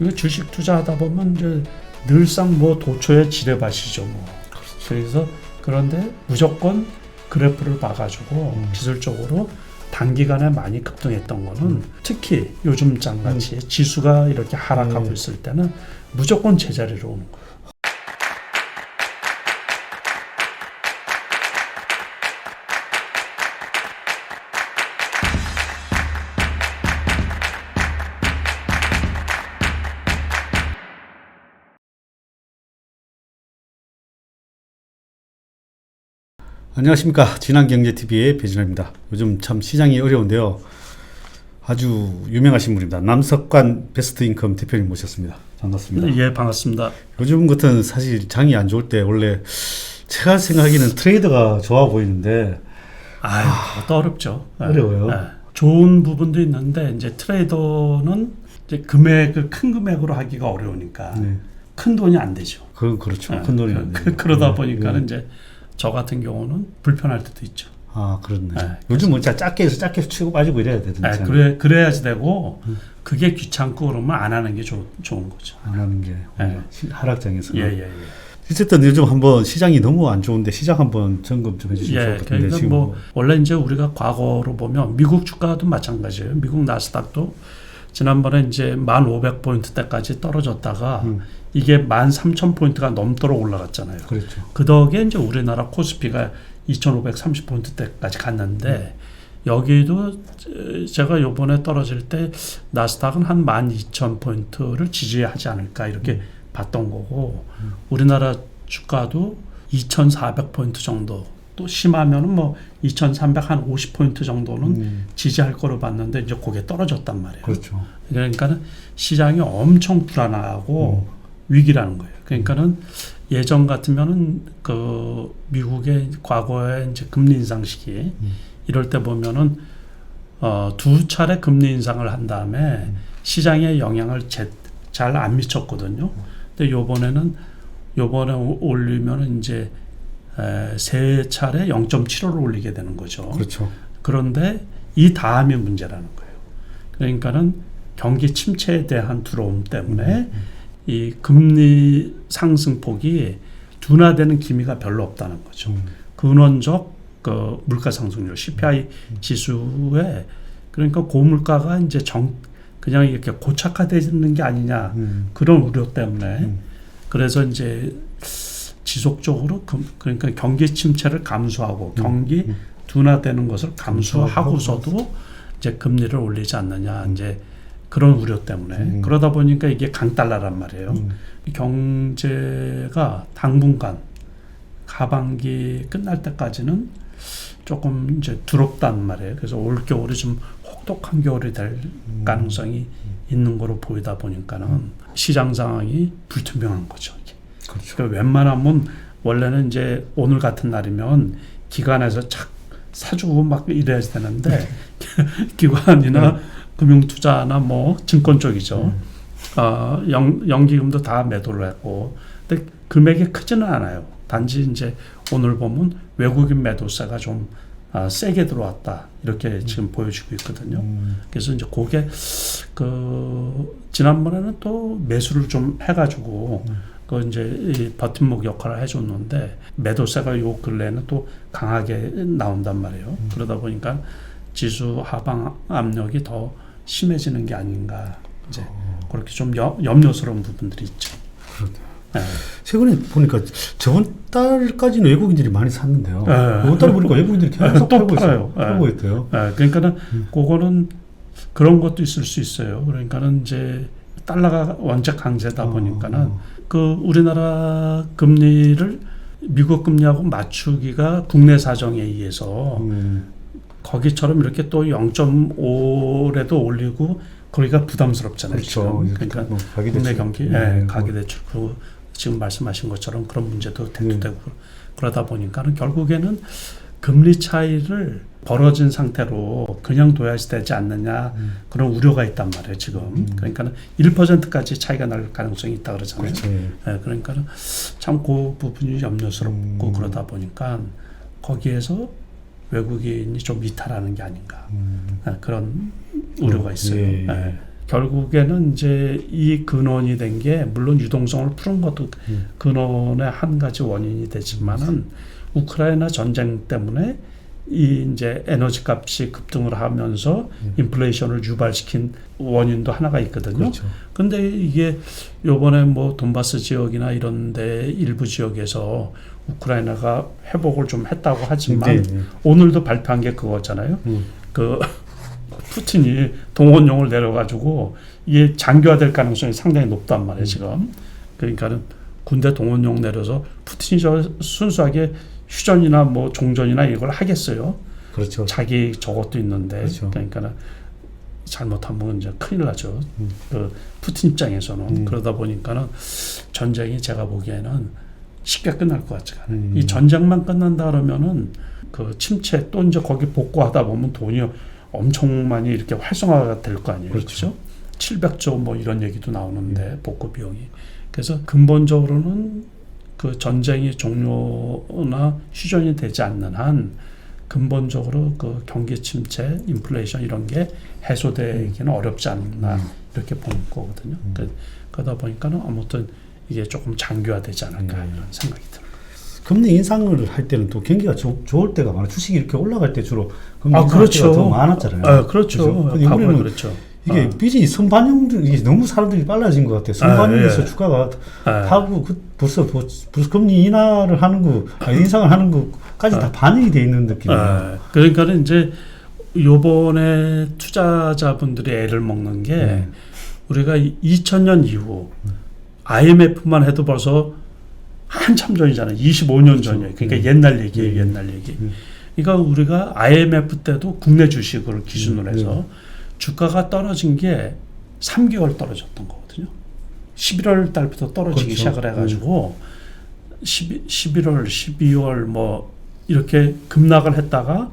이거 주식 투자하다 보면 이제 늘상 뭐 도초에 지뢰밭이죠 뭐. 그래서 그런데 무조건 그래프를 봐가지고 음. 기술적으로 단기간에 많이 급등했던 거는 음. 특히 요즘 장같이 지수가 이렇게 하락하고 네. 있을 때는 무조건 제자리로 오는 거예요. 안녕하십니까 진한경제TV의 배진아입니다. 요즘 참 시장이 어려운데요. 아주 유명하신 분입니다. 남석관 베스트인컴 대표님 모셨습니다. 반갑습니다. 예, 반갑습니다. 요즘 같은 사실 장이 안 좋을 때 원래 제가 생각하기는 트레이더가 좋아 보이는데 아유, 그것도 어렵죠. 예. 어려워요. 예. 좋은 부분도 있는데 이제 트레이더는 이제 금액을 큰 금액으로 하기가 어려우니까 네. 큰 돈이 안 되죠. 그 그렇죠. 예. 큰 돈이 그, 안 그, 되죠. 그러다 네. 보니까는 네. 이제 저 같은 경우는 불편할 때도 있죠. 아 그렇네. 네, 요즘 은 작게 해서 작게 치고 빠지고 이래야 되던데 예, 그래 그래야지 되고 그게 귀찮고 그러면 안 하는 게 좋, 좋은 거죠. 안 하는 게 네. 시- 하락장에서. 예, 예, 예. 어쨌든 요즘 한번 시장이 너무 안 좋은데 시장 한번 점검 좀 좋을 예, 것 같은데 그러니까 지금 뭐 원래 이제 우리가 과거로 보면 미국 주가도 마찬가지예요. 미국 나스닥도 지난번에 이제 1,500포인트 때까지 떨어졌다가 음. 이게 13,000포인트가 넘도록 올라갔잖아요. 그렇죠. 그 덕에 이제 우리나라 코스피가 2,530포인트 때까지 갔는데 여기도 제가 요번에 떨어질 때 나스닥은 한 12,000포인트를 지지하지 않을까 이렇게 봤던 거고 우리나라 주가도 2,400포인트 정도 또 심하면은 뭐 2,300한 50포인트 정도는 음, 지지할 거로 봤는데 이제 그게 떨어졌단 말이에요. 그렇죠. 그러니까는 시장이 엄청 불안하고 위기라는 거예요. 그러니까는 예전 같으면은 그 미국의 과거에 이제 금리 인상 시기 이럴 때 보면은 어, 두 차례 금리 인상을 한 다음에 시장에 영향을 잘 안 미쳤거든요. 근데 요번에는 요번에 오- 올리면은 이제 에, 세 차례 0.75를 올리게 되는 거죠. 그렇죠. 그런데 이 다음이 문제라는 거예요. 그러니까는 경기 침체에 대한 두려움 때문에 이 금리 상승폭이 둔화되는 기미가 별로 없다는 거죠. 음, 근원적 그 물가 상승률 CPI 지수에 그러니까 고물가가 이제 정 그냥 이렇게 고착화되는 게 아니냐 음, 그런 우려 때문에 음. 그래서 이제 지속적으로 금- 그러니까 경기 침체를 감수하고 경기 음. 둔화되는 것을 감수하고서도 이제 금리를 올리지 않느냐 이제 그런 우려 때문에 음. 그러다 보니까 이게 강달러란 말이에요. 음, 경제가 당분간 하반기 끝날 때까지는 조금 이제 두렵단 말이에요. 그래서 올 겨울이 좀 혹독한 겨울이 될 음. 가능성이 있는 거로 보이다 보니까는 시장 상황이 불투명한 거죠. 이게. 그렇죠. 그러니까 웬만하면 원래는 이제 오늘 같은 날이면 기관에서 착 사주고 막 이래야 되는데 기관이나 금융투자나 뭐 증권 쪽이죠. 어, 영, 연기금도 다 매도를 했고 근데 금액이 크지는 않아요. 단지 이제 오늘 보면 외국인 매도세가 좀 아, 세게 들어왔다 이렇게 지금 보여지고 있거든요. 음, 그래서 이제 그게 그 지난번에는 또 매수를 좀 해가지고 그 이제 이 버팀목 역할을 해줬는데 매도세가 요 근래에는 또 강하게 나온단 말이에요. 그러다 보니까 지수 하방 압력이 더 심해지는 게 아닌가 이제 그렇게 좀 여, 염려스러운 부분들이 있죠. 그렇네요. 네. 최근에 보니까 저번 달까지는 외국인들이 많이 샀는데요. 네. 이번 달 보니까 외국인들이 계속 또 팔고. 있어요. 네. 팔고 있대요. 예, 그러니까는 그거는 그런 것도 있을 수 있어요. 그러니까는 이제 달러가 원적 강세다 보니까는 어, 그 우리나라 금리를 미국 금리하고 맞추기가 국내 사정에 의해서 음, 거기처럼 이렇게 또 0.5라도 올리고 거기가 부담스럽잖아요. 그렇죠. 지금. 그러니까 뭐 국내. 경기, 네, 예, 가계대출 그 지금 말씀하신 것처럼 그런 문제도 네. 대두되고 그러다 보니까는 결국에는 금리 차이를 벌어진 상태로 그냥 둬야지 되지 않느냐 음. 그런 우려가 있단 말이에요 지금 음. 그러니까는 1%까지 차이가 날 가능성이 있다 그러잖아요. 그렇죠. 예. 예, 그러니까는 참 그 부분이 염려스럽고 음. 그러다 보니까 거기에서 외국인이 좀 이탈하는 게 아닌가 음, 예, 그런 우려가 어, 있어요. 예, 예. 예. 결국에는 이제 이 근원이 된 게 물론 유동성을 푸는 것도 음. 근원의 한 가지 원인이 되지만은 우크라이나 전쟁 때문에 이 이제 에너지 값이 급등을 하면서 음. 인플레이션을 유발시킨 원인도 하나가 있거든요. 그렇죠. 근데 이게 요번에 뭐 돈바스 지역이나 이런 데 일부 지역에서 우크라이나가 회복을 좀 했다고 하지만 네, 네. 오늘도 발표한 게 그거잖아요. 음. 그 푸틴이 동원용을 내려가지고 이게 장기화될 가능성이 상당히 높단 말이에요 지금. 그러니까는 군대 동원용 내려서 푸틴이 저 순수하게 휴전이나 뭐 종전이나 이걸 하겠어요. 그렇죠. 자기 저것도 있는데 그렇죠. 그러니까는 잘못하면 이제 큰일 나죠. 음. 그 푸틴 입장에서는 음. 그러다 보니까는 전쟁이 제가 보기에는 쉽게 끝날 것 같지가 않아요. 음. 이 전쟁만 끝난다 그러면은 그 침체 또 이제 거기 복구하다 보면 돈이 엄청 많이 이렇게 활성화가 될 거 아니에요. 그렇죠. 그렇죠? 700조 뭐 이런 얘기도 나오는데 복구 비용이. 그래서 근본적으로는 그 전쟁이 종료나 휴전이 되지 않는 한 근본적으로 그 경기 침체, 인플레이션 이런 게 해소되기는 어렵지 않나 음. 이렇게 보는 거거든요. 음. 그, 그러다 보니까는 아무튼 이게 조금 장기화되지 않을까 음. 이런 생각이 들어요. 금리 인상을 할 때는 또 경기가 좋, 좋을 때가 많아. 주식이 이렇게 올라갈 때 주로 금리 아, 인상 그렇죠. 때가 더 많았잖아요. 아, 그렇죠. 그죠? 과거에 우리는 그렇죠. 이게 아. 비즈니스 선반영들 이게 너무 사람들이 빨라진 것 같아요. 선반영에서 예. 주가가 아, 하고 그 벌써 뭐- 벌써 금리 인하를 하는 거, 아니, 인상을 하는 거까지 다 반영이 돼 있는 느낌이에요. 아, 그러니까는 이제 요번에 투자자분들이 애를 먹는 게 네. 우리가 2000년 이후 IMF만 해도 벌써 한참 전이잖아요. 25년 그렇죠. 전이에요. 그러니까 음. 옛날 얘기예요. 음. 옛날 얘기. 음. 그러니까 우리가 IMF 때도 국내 주식을 기준으로 음, 해서 주가가 떨어진 게 3개월 떨어졌던 거거든요. 11월 달부터 떨어지기 그렇죠. 시작을 해가지고 11, 11월, 12월 뭐 이렇게 급락을 했다가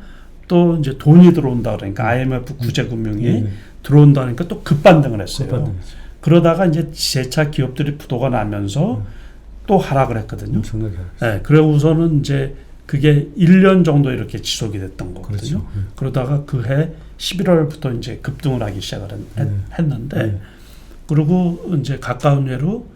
또 이제 돈이 들어온다 그러니까 IMF 구제금융이 네. 들어온다니까 또 급반등을 했어요. 급반등이죠. 그러다가 이제 재차 기업들이 부도가 나면서 또 하락을 했거든요. 엄청나게. 네, 그러고서는 이제 그게 1년 정도 이렇게 지속이 됐던 거거든요. 그렇죠. 네. 그러다가 그해 11월부터 이제 급등을 하기 시작을 했, 네. 했는데 네. 그리고 이제 가까운 예로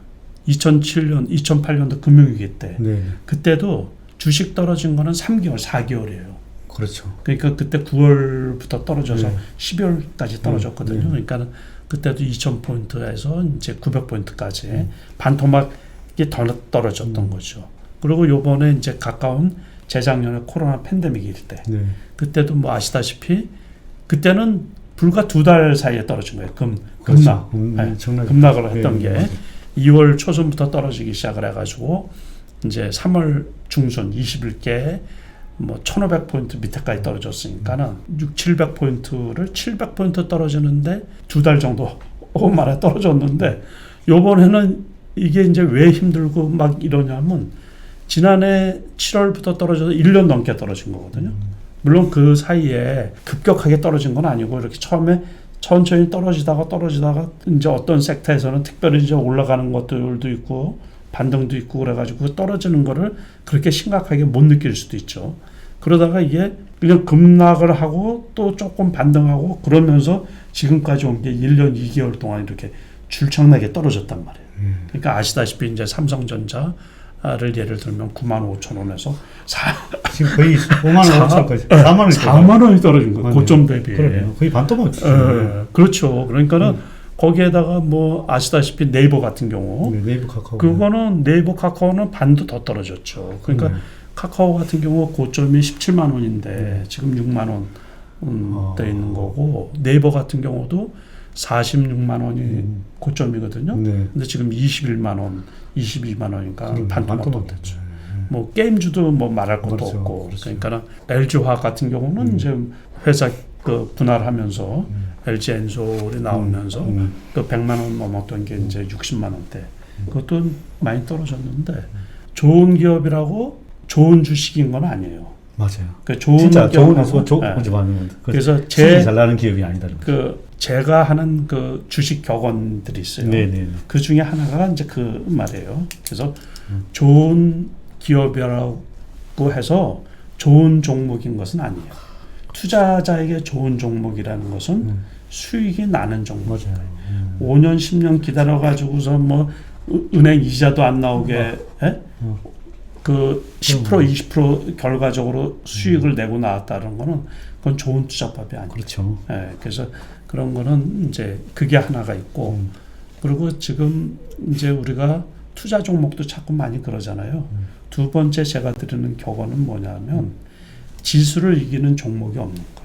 2007년, 2008년도 금융위기 때 네. 그때도 주식 떨어진 거는 3개월, 4개월이에요. 그렇죠. 그러니까 그때 9월부터 떨어져서 네. 12월까지 떨어졌거든요. 네. 그러니까 그때도 2,000포인트에서 이제 900포인트까지 음. 반토막이 더 떨어졌던 음. 거죠. 그리고 요번에 이제 가까운 재작년에 코로나 팬데믹일 때 네. 그때도 뭐 아시다시피 그때는 불과 두 달 사이에 떨어진 거예요. 금 그렇죠. 급락. 음, 네, 엄청나게. 급락을 했던 네, 게 맞아요. 2월 초순부터 떨어지기 시작을 해가지고 이제 3월 중순 20일께 뭐 1,500포인트 밑에까지 떨어졌으니까는 6, 700포인트를 700포인트 떨어지는데 두 달 정도 만에 떨어졌는데 요번에는 이게 이제 왜 힘들고 막 이러냐면 지난해 7월부터 떨어져서 1년 넘게 떨어진 거거든요. 물론 그 사이에 급격하게 떨어진 건 아니고 이렇게 처음에 천천히 떨어지다가 떨어지다가 이제 어떤 섹터에서는 특별히 이제 올라가는 것들도 있고 반등도 있고 그래가지고 떨어지는 거를 그렇게 심각하게 못 느낄 수도 있죠. 그러다가 이게 그냥 급락을 하고 또 조금 반등하고 그러면서 지금까지 온 게 1년 2개월 동안 이렇게 줄창나게 떨어졌단 말이에요. 음. 그러니까 아시다시피 이제 삼성전자 를 예를 들면 9만 5천 원에서 4, 지금 거의 5만 원, 사- 5천까지 4만 원이 4만 원이 떨어진 거예요. 고점 대비에. 그러네요. 거의 반토막. 예, 그렇죠. 그러니까는 음. 거기에다가 뭐 아시다시피 네이버 같은 경우 네, 네이버 카카오. 그거는 네이버 카카오는 반도 더 떨어졌죠. 그러니까 네. 카카오 같은 경우 고점이 17만 원인데 지금 6만 원 음, 아. 돼 있는 거고 네이버 같은 경우도 46만 원이 음. 고점이거든요. 네. 근데 지금 21만 원, 22만 원이니까 그럼 반토막 반토막 됐죠. 뭐 게임주도 뭐 말할 것도 그렇죠. 없고 그렇죠. 그러니까 LG 화학 같은 경우는 음. 이제 회사 그 분할하면서 음. LG 엔솔이 나오면서 음. 그 100만 원 넘었던 게 이제 60만 원대. 그것도 많이 떨어졌는데 좋은 기업이라고 좋은 주식인 건 아니에요. 맞아요. 그 좋은 진짜 좋은 소 좋은 맞는 거. 그래서 제 잘 나는 기업이 아니다. 그그 제가 하는 그 주식 격언들이 있어요. 네네. 그 중에 하나가 이제 그 말이에요. 그래서 음. 좋은 기업이라고 해서 좋은 종목인 것은 아니에요. 투자자에게 좋은 종목이라는 것은 음. 수익이 나는 종목. 음. 5년 10년 기다려 가지고서 뭐 은- 은행 이자도 안 나오게 예? 어. 그10% 20% 결과적으로 수익을 내고 나왔다는 거는 그건 좋은 투자법이 아니에요. 그렇죠. 예, 그래서 그런 거는 이제 그게 하나가 있고 음. 그리고 지금 이제 우리가 투자 종목도 자꾸 많이 그러잖아요. 음. 두 번째 제가 드리는 격언은 뭐냐면 지수를 이기는 종목이 없는 거예요.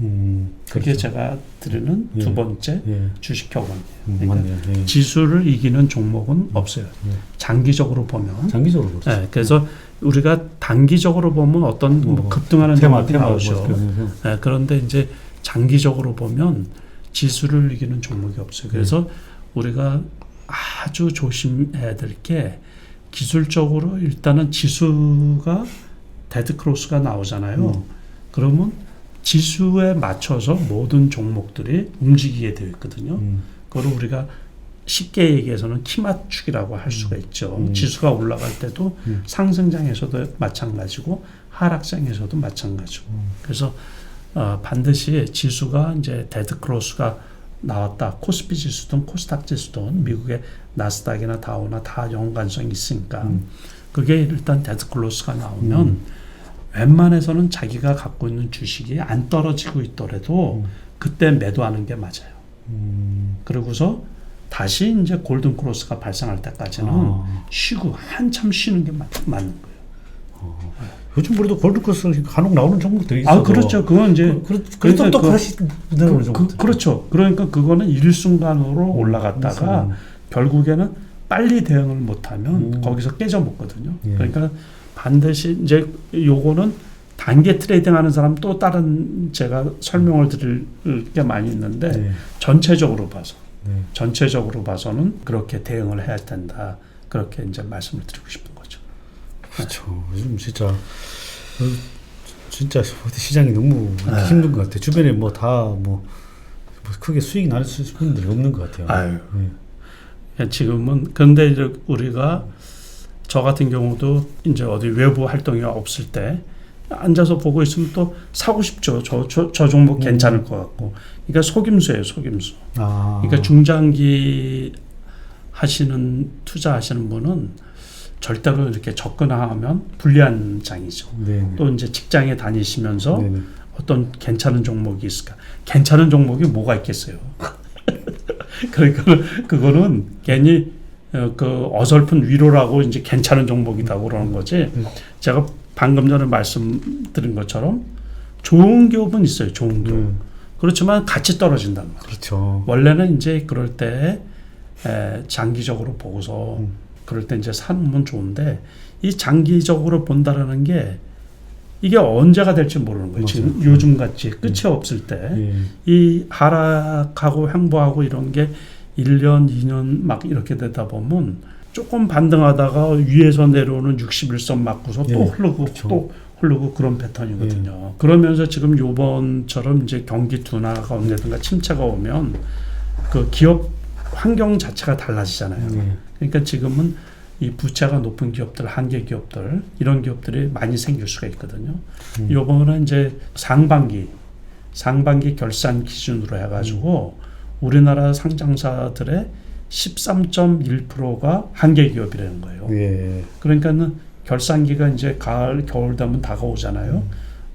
음, 그게 그렇죠. 제가 드리는 예. 두 번째 예, 주식 격언이에요. 음, 그러니까 맞네요. 예. 지수를 이기는 종목은 없어요. 예. 장기적으로 보면. 장기적으로 그렇죠. 예, 그래서 우리가 단기적으로 보면 어떤 뭐 뭐 급등하는 테마 종목이 테마 나오죠. 뭐 그런 예, 그런데 이제 장기적으로 보면 지수를 이기는 종목이 없어요. 그래서 우리가 아주 조심해야 될 게 기술적으로 일단은 지수가 데드 크로스가 나오잖아요. 음. 그러면 지수에 맞춰서 모든 종목들이 움직이게 되어 있거든요. 음, 그걸 우리가 쉽게 얘기해서는 키 맞추기라고 할 수가 있죠. 음. 지수가 올라갈 때도 음. 상승장에서도 마찬가지고 하락장에서도 마찬가지고. 그래서 어, 반드시 지수가 이제 데드 크로스가 나왔다. 코스피 지수든 코스닥 지수든 미국의 나스닥이나 다우나 다 연관성이 있으니까 음. 그게 일단 데드 크로스가 나오면 음. 웬만해서는 자기가 갖고 있는 주식이 안 떨어지고 있더라도 음. 그때 매도하는 게 맞아요. 음. 그러고서 다시 이제 골든 크로스가 발생할 때까지는 아. 쉬고 한참 쉬는 게 맞, 맞는 거예요. 요즘 그래도 골드크로스 간혹 나오는 종목들이 있어도 아 그렇죠. 그건 이제 그, 그, 그러니까 그래도 또 그- 다시 내려오는 그, 종목들. 그, 렇죠 그러니까 그거는 일순간으로 올라갔다가 음. 결국에는 빨리 대응을 못하면 음. 거기서 깨져 먹거든요. 예. 그러니까 반드시 이제 요거는 단계 트레이딩 하는 사람 또 다른 제가 설명을 드릴 게 많이 있는데 네. 전체적으로 봐서 네. 전체적으로 봐서는 그렇게 대응을 해야 된다. 그렇게 이제 말씀을 드리고 싶은 거죠. 그렇죠. 요즘 진짜 어, 진짜 시장이 너무 아. 힘든 것 같아요. 주변에 뭐다뭐 크게 수익 나는 분들이 없는 것 같아요. 아유. 네. 지금은 근데 이제 우리가 저 같은 경우도 이제 어디 외부 활동이 없을 때 앉아서 보고 있으면 또 사고 싶죠. 저 저 저 종목 음. 괜찮을 것 같고. 그러니까 속임수예요, 속임수. 아. 그러니까 중장기 하시는 투자하시는 분은 절대로 이렇게 접근하면 불리한 장이죠. 네. 또 이제 직장에 다니시면서 네. 네. 어떤 괜찮은 종목이 있을까? 괜찮은 종목이 뭐가 있겠어요? 그러니까 그거는 괜히 어, 그 어설픈 위로라고 이제 괜찮은 종목이다 그러는 거지. 음. 제가 방금 전에 말씀드린 것처럼 좋은 기업은 있어요. 좋은 기업. 음. 그렇지만 같이 떨어진단 말이에요. 그렇죠. 원래는 이제 그럴 때 에, 장기적으로 보고서 음. 그럴 때 이제 사면 좋은데 이 장기적으로 본다라는 게 이게 언제가 될지 모르는 거예요. 지금. 요즘 같이 끝이 없을 때이 예. 하락하고 횡보하고 이런 게 1년, 2년 막 이렇게 되다 보면 조금 반등하다가 위에서 내려오는 61선 맞고서 또 예, 흐르고 그렇죠. 또 흐르고 그런 패턴이거든요. 그러면서 지금 요번처럼 이제 경기 둔화가 언제든가 침체가 오면 그 기업 환경 자체가 달라지잖아요. 예. 그러니까 지금은 이 부채가 높은 기업들, 한계 기업들 이런 기업들이 많이 생길 수가 있거든요. 음. 요번은 이제 상반기 상반기 결산 기준으로 해가지고 우리나라 상장사들의 13.1%가 한계 기업이라는 거예요. 예. 그러니까는 결산기가 이제 가을, 겨울 되면 다가오잖아요.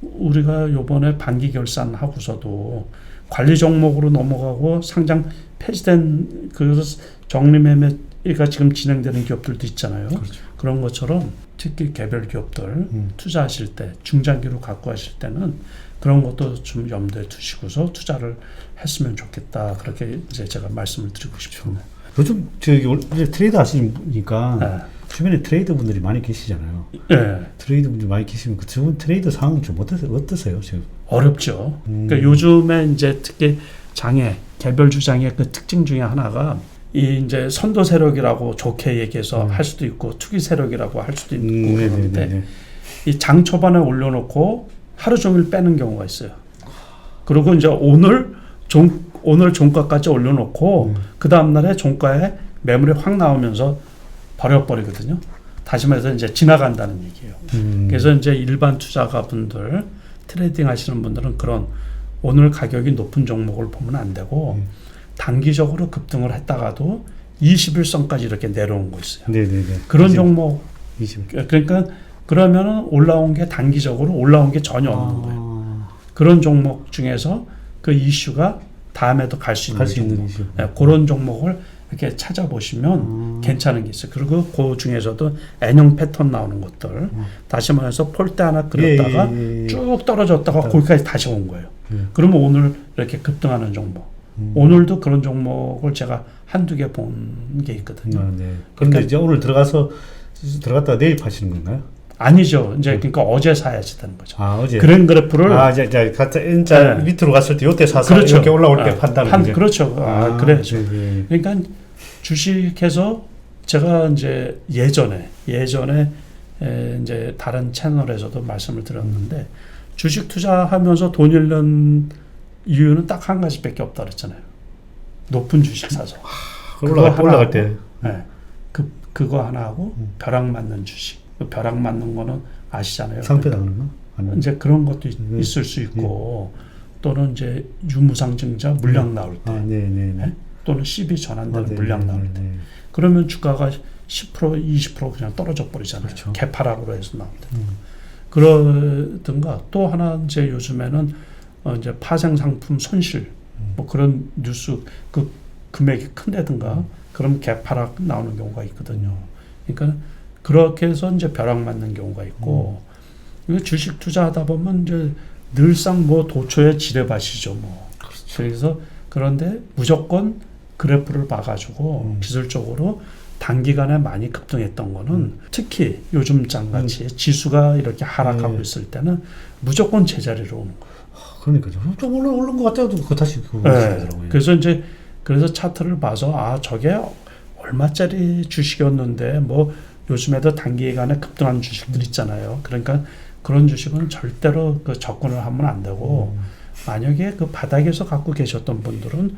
우리가 요번에 반기 결산하고서도 관리 종목으로 넘어가고 상장 폐지된 그 정리매매가 지금 진행되는 기업들도 있잖아요. 그렇죠. 그런 것처럼 특히 개별 기업들 음. 투자하실 때 중장기로 갖고 하실 때는 그런 것도 좀 염두에 두시고서 투자를 했으면 좋겠다. 그렇게 이제 제가 말씀을 드리고 싶습니다. 요즘 저기 트레이드 하시니까 네. 주변에 트레이드 분들이 많이 계시잖아요. 예. 트레이드 분들 많이 계시면 그 주변 트레이드 상황 좀 어떠세요? 어떠세요 지금? 어렵죠. 음. 그러니까 요즘에 이제 특히 장애 개별 주장의 그 특징 중에 하나가 이 이제 선도 세력이라고 좋게 얘기해서 음. 할 수도 있고 투기 세력이라고 할 수도 있고 음, 그러는데 네네네. 이장 초반에 올려놓고 하루 종일 빼는 경우가 있어요. 그리고 이제 오늘 종 오늘 종가까지 올려놓고 음. 그 다음 날에 종가에 매물이 확 나오면서 버려버리거든요. 다시 말해서 이제 지나간다는 얘기예요. 음. 그래서 이제 일반 투자가 분들 트레이딩 하시는 분들은 그런 오늘 가격이 높은 종목을 보면 안 되고 음. 단기적으로 급등을 했다가도 21선까지 이렇게 내려온 거 있어요. 네네네. 그런 이제 종목 20. 그러니까 그러면은 올라온 게 단기적으로 올라온 게 전혀 없는 거예요. 아, 그런 종목 중에서 그 이슈가 다음에도 갈 수 있는 갈 수 종목. 있는 이슈. 예, 그런 종목을 이렇게 찾아보시면 음. 괜찮은 게 있어요. 그리고 그 중에서도 N형 패턴 나오는 것들 다시 말해서 폴대 하나 그렸다가 음. 예, 예, 예. 쭉 떨어졌다가 네. 거기까지 다시 온 거예요. 예. 그러면 오늘 이렇게 급등하는 종목. 음. 오늘도 그런 종목을 제가 한두 개 본 게 있거든요. 아, 네. 그런데 그러니까- 이제 오늘 들어가서 들어갔다 내일 파시는 건가요? 아니죠. 이제 그러니까 어제 사야지 되는 거죠. 아 어제. 그런 그래프를 아 이제 이제 가짜 N자 네. 밑으로 갔을 때 요때 사서 그렇죠. 이렇게 올라올 때 아, 판다는 판-. 그렇죠. 아, 그래야죠. 네, 네. 그러니까 주식해서 제가 이제 예전에 예전에 에, 이제 다른 채널에서도 말씀을 드렸는데 주식 투자하면서 돈 잃는 이유는 딱 한 가지밖에 없다 그랬잖아요. 높은 주식 사서. 그거 올라갈, 올라갈 때 네. 그 그거 하나 하고 음. 벼락 맞는 주식. 그 벼락 맞는 거는 아시잖아요. 상패 나가는 거? 아니면 이제 그런 것도 있, 네. 을수 있고 또는 이제 유무상증자 물량 나올 때 아, 네, 네, 네. 또는 12 전환되는 아, 네, 물량 네, 나올 네, 때 네. 그러면 주가가 10% 20% 그냥 떨어져 버리잖아요. 그렇죠. 개파락으로 해서 나올 때. 음. 그러든가 또 하나 이제 요즘에는 어 이제 파생 상품 손실 음. 뭐 그런 뉴스 그 금액이 큰데든가 그럼 개파락 나오는 경우가 있거든요. 그러니까 그렇게 해서 이제 벼락 맞는 경우가 있고 음. 이거 주식 투자하다 보면 이제 늘상 뭐 도초의 지뢰밭이죠 뭐. 그렇죠. 그래서 그런데 무조건 그래프를 봐가지고 음. 기술적으로 단기간에 많이 급등했던 거는 음. 특히 요즘 장같이 지수가 이렇게 하락하고 네. 있을 때는 무조건 제자리로 오는 거예요. 그러니까 좀- 좀 올라 오른 것 같아도 그 다시 그거 네. 그래서 이제 그래서 차트를 봐서 아 저게 얼마짜리 주식이었는데 뭐 요즘에도 단기간에 급등한 주식들 있잖아요. 그러니까 그런 주식은 절대로 그 접근을 하면 안 되고 음. 만약에 그 바닥에서 갖고 계셨던 분들은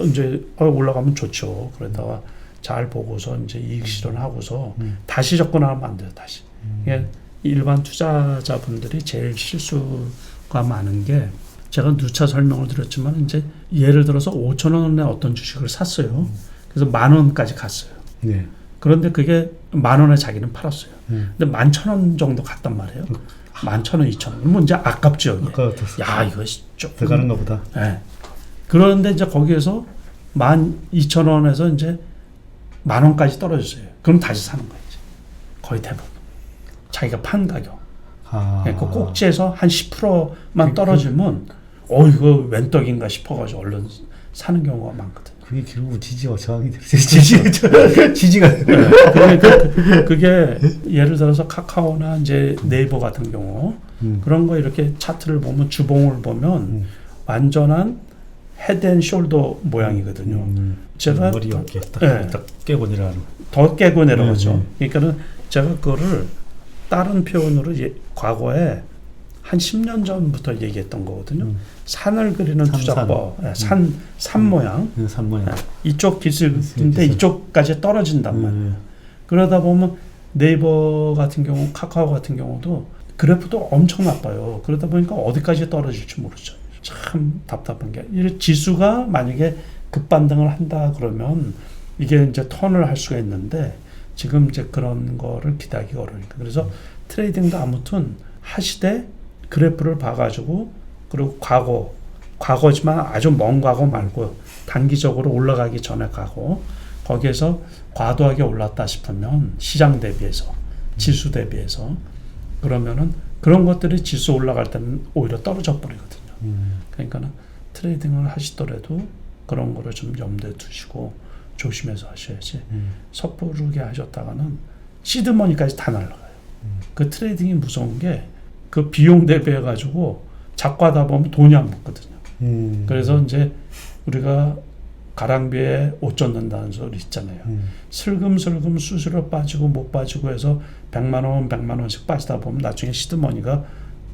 이제 어, 올라가면 좋죠. 그러다가 잘 보고서 이제 이익 실현하고서 음. 다시 접근하면 안 돼요. 다시. 음. 이게 일반 투자자분들이 제일 실수 가 많은 게 제가 누차 설명을 드렸지만 이제 예를 들어서 5천 원에 어떤 주식을 샀어요. 그래서 만 원까지 갔어요. 네. 그런데 그게 만 원에 자기는 팔았어요. 음. 근데 만 천 원 정도 갔단 말이에요. 만 천 원, 이천 원. 그러면 이제 아깝죠. 이게. 야, 이거 조금 들어가는가 보다. 예. 그런데 이제 거기에서 만 이천 원에서 이제 만 원까지 떨어졌어요. 그럼 다시 사는 거예요. 거의 대부분. 자기가 판 가격. 아. 예, 그 꼭지에서 한 10%만 그- 떨어지면 어 이거 웬 떡인가 싶어가지고 얼른 사는 경우가 많거든. 그게 결국 지지와 저항이 되죠. 지지, 지지가. 그게, 그, 그게 예를 들어서 카카오나 이제 네이버 같은 경우 음. 그런 거 이렇게 차트를 보면 주봉을 보면 음. 완전한 헤드앤숄더 모양이거든요. 음. 제가 머리 이렇게 딱, 네. 딱 깨고 내려가는. 더 깨고 내려가죠. 네, 그러니까는 제가 그거를 다른 표현으로 예, 과거에 한 10년 전부터 얘기했던 거거든요. 음. 산을 그리는 산, 투자법, 예, 산, 산 모양. 그 산모양. 이쪽 기술인데 기술. 이쪽까지 떨어진단 말이에요. 음. 그러다 보면 네이버 같은 경우, 카카오 같은 경우도 그래프도 엄청 나빠요. 그러다 보니까 어디까지 떨어질지 모르죠. 참 답답한 게. 이 지수가 만약에 급반등을 한다 그러면 이게 이제 턴을 할 수가 있는데 지금 이제 그런 거를 기다리기 어려우니까. 그래서 트레이딩도 아무튼 하시되 그래프를 봐가지고 그리고 과거, 과거지만 아주 먼 과거 말고 단기적으로 올라가기 전에 가고 거기에서 과도하게 올랐다 싶으면 시장 대비해서 지수 대비해서 그러면은 그런 것들이 지수 올라갈 때는 오히려 떨어져 버리거든요. 음. 그러니까는 트레이딩을 하시더라도 그런 거를 좀 염두에 두시고 조심해서 하셔야지 음. 섣부르게 하셨다가는 시드머니까지 다 날라가요. 음. 그 트레이딩이 무서운 게 그 비용 대비해 가지고 하다 보면 돈이 안 붙거든요. 음. 그래서 이제 우리가 가랑비에 옷 젖는다는 소리 있잖아요. 음. 슬금슬금 수수료 빠지고 못 빠지고 해서 100만 원, 100만 원씩 빠지다 보면 나중에 시드머니가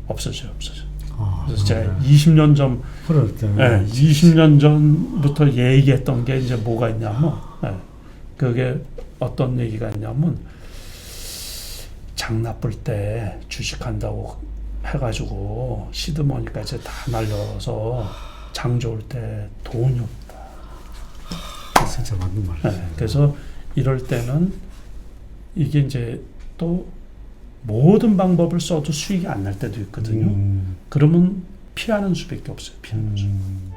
없어져요, 없어져. 아, 그래서 제가 음. 20년 전, 그럴 때. 예, 20년 전부터 얘기했던 게 이제 뭐가 있냐면, 예, 그게 어떤 얘기가 있냐면, 장 나쁠 때 주식한다고 해가지고 시드머니까지 다 날려서 장 좋을 때 돈이 없다. 진짜 맞는 말. 네, 그래서 이럴 때는 이게 이제 또 모든 방법을 써도 수익이 안 날 때도 있거든요. 음, 그러면 피하는 수밖에 없어요. 피하는 수. 음.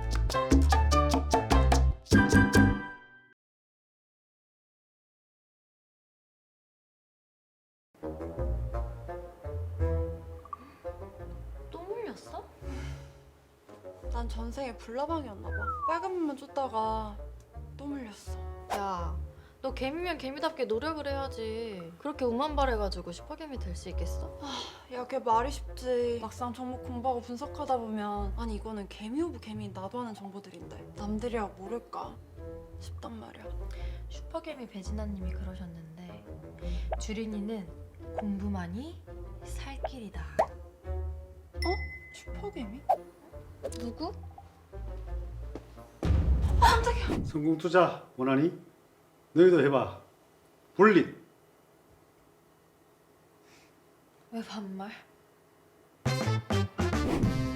또 물렸어? 난 전생에 불나방이었나 봐. 빨간 물만 쫓다가 또 물렸어. 야, 너 개미면 개미답게 노력을 해야지. 그렇게 운만 바래가지고 슈퍼개미 될 수 있겠어? 야, 걔 말이 쉽지. 막상 종목 공부하고 분석하다 보면 아니 이거는 개미 오브 개미 나도 아는 정보들인데 남들이야 모를까 싶단 말이야. 슈퍼개미 배진아님이 그러셨는데 주린이는 공부만이 살 길이다. 슈퍼개미? 누구? 성공 투자 원하니? 너희도 해봐. 불릿. 왜 반말?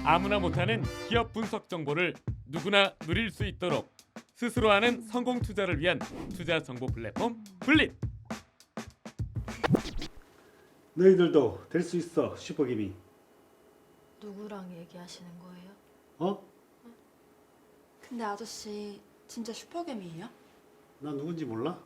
아무나 못하는 기업 분석 정보를 누구나 누릴 수 있도록 스스로 하는 성공 투자를 위한 투자 정보 플랫폼 블릿. 너희들도 될 수 있어 슈퍼김이. 누구랑 얘기하시는 거예요? 어? 근데 아저씨 진짜 슈퍼개미예요? 나 누군지 몰라?